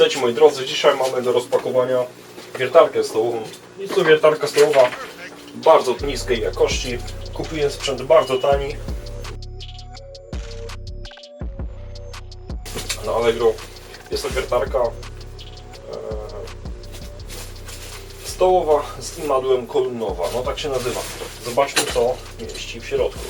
Witajcie moi drodzy, dzisiaj mamy do rozpakowania wiertarkę stołową. Jest to wiertarka stołowa bardzo niskiej jakości. Kupiłem sprzęt bardzo tani. Na Allegro jest to wiertarka e, stołowa z imadłem kolumnowa. No tak się nazywa. Zobaczmy co mieści w środku.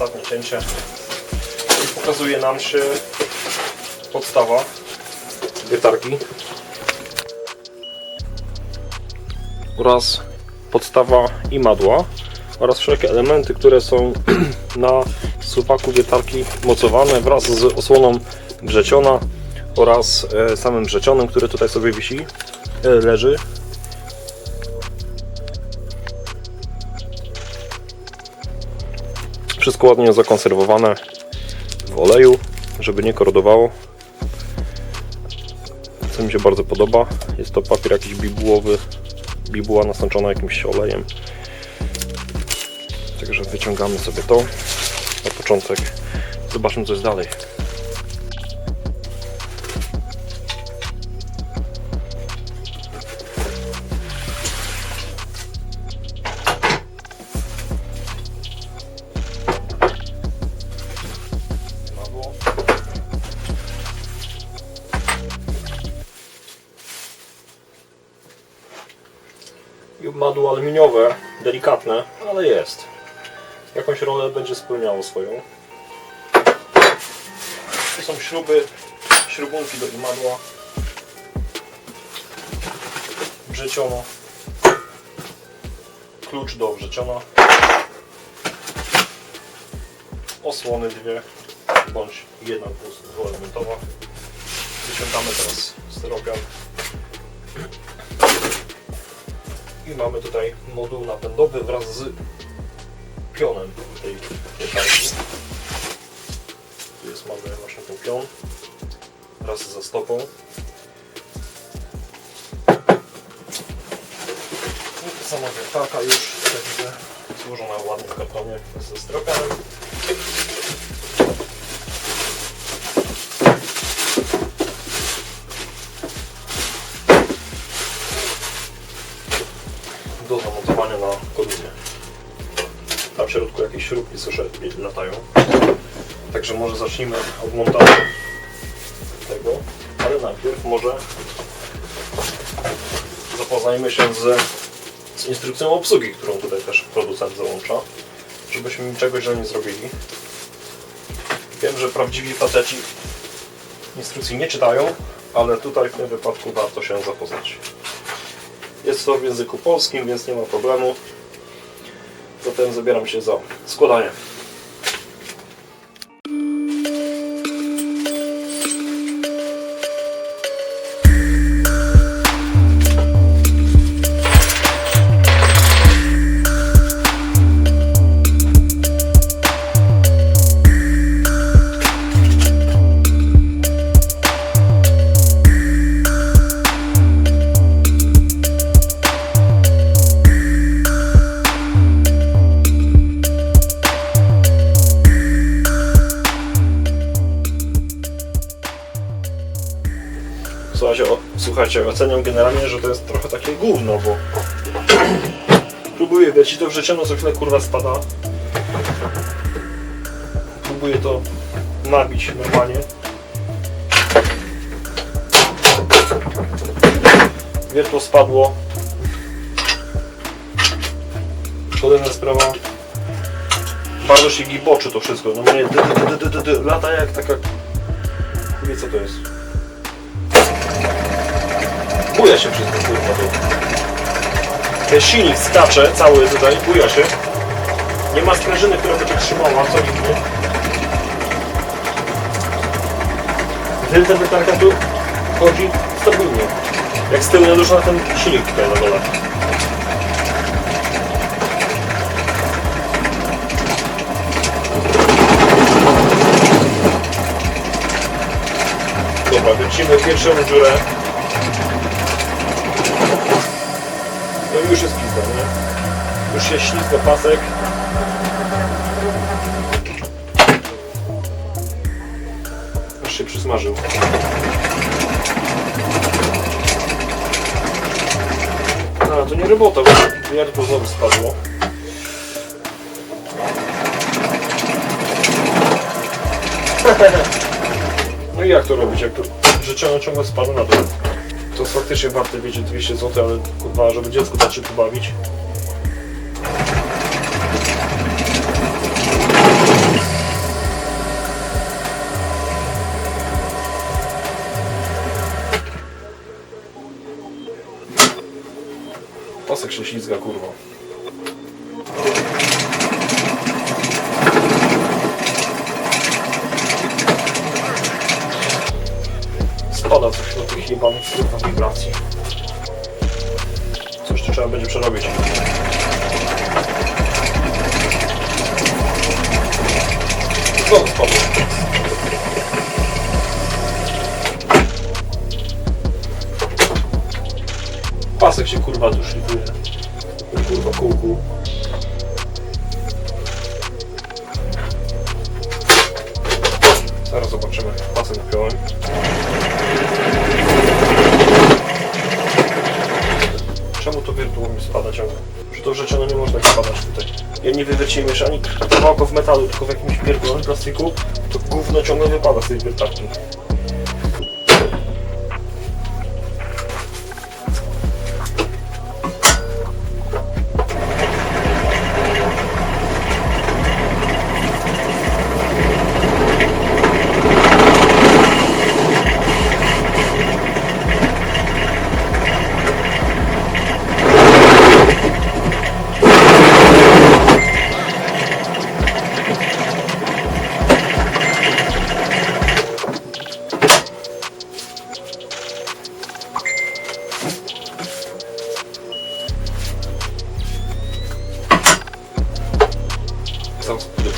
Ostatnie cięcie. I pokazuje nam się podstawa wiertarki oraz podstawa i madła oraz wszelkie elementy, które są na suwaku wiertarki mocowane wraz z osłoną wrzeciona oraz e, samym wrzecionem, który tutaj sobie wisi, e, leży. Wszystko ładnie zakonserwowane w oleju, żeby nie korodowało. Co mi się bardzo podoba, jest to papier jakiś bibułowy, bibuła nasączona jakimś olejem. Także wyciągamy sobie to na początek. Zobaczmy co jest dalej. Madło. Aluminiowe, delikatne, ale jest. Jakąś rolę będzie spełniało swoją. Są śruby, śrubunki do imadła. Wrzeciono. Klucz do wrzeciona. Osłony dwie, bądź jedna dwuelementowa. Wyciągamy teraz steropian. I mamy tutaj moduł napędowy wraz z pionem tej wiertarki. Tu jest mamy właśnie ten pion wraz ze stopą. I sama wiertarka już jak widzę złożona ładnie w kartonie ze stropianem. Do zamontowania na kolumnie. Tam w środku jakieś śrubki słyszę latają. Także może zacznijmy od montażu tego, ale najpierw może zapoznajmy się z, z instrukcją obsługi, którą tutaj też producent załącza, żebyśmy czegoś źle nie zrobili. Wiem, że prawdziwi faceci instrukcji nie czytają, ale tutaj w tym wypadku warto się zapoznać. Jest to w języku polskim, więc nie ma problemu. Zatem zabieram się za składanie. Słuchajcie, oceniam generalnie, że to jest trochę takie gówno, bo próbuję wiecie, to wrzeciano co chwilę kurwa spada. Próbuję to nabić normalnie. Wiertło spadło. Kolejna sprawa. Bardzo się giboczy to wszystko. No mnie lata jak taka... Nie co to jest. Buja się wszystko, kurwa to. Ten silnik skacze cały tutaj, buja się. Nie ma sprężyny, która by to trzymała, co dziwnie. Tylna wytarka tu chodzi stabilnie. Jak z tyłu nie na ten silnik tutaj na dole. Dobra, wycimy pierwszą dziurę. No już jest pizda, nie? Już się ślizga pasek. Aż się przysmażył. A, to nie robota, bo wiertło znowu spadło. No i jak to robić, jak to życie ciągle spada na dół? To jest faktycznie warte, wiecie, 200 zł, ale kurwa, żeby dziecku dać się pobawić. Pasek się ślizga, kurwa. Jebanych kurwa wibracji. Coś tu trzeba będzie przerobić. Znowu. Pasek się kurwa tu Kurwa kółku. Zaraz zobaczymy. Pasek napiąłem. Czemu to wiertło mi spada ciągle? Że to rzeczy no nie można spadać tutaj. Ja nie wywierciłem jeszcze ani kawałka w metalu, tylko w jakimś pierdolonym plastiku. To gówno ciągle wypada z tej wiertarki.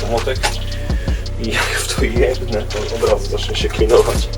Po motek i jak w to jebnę, to od razu zacznie się klinować.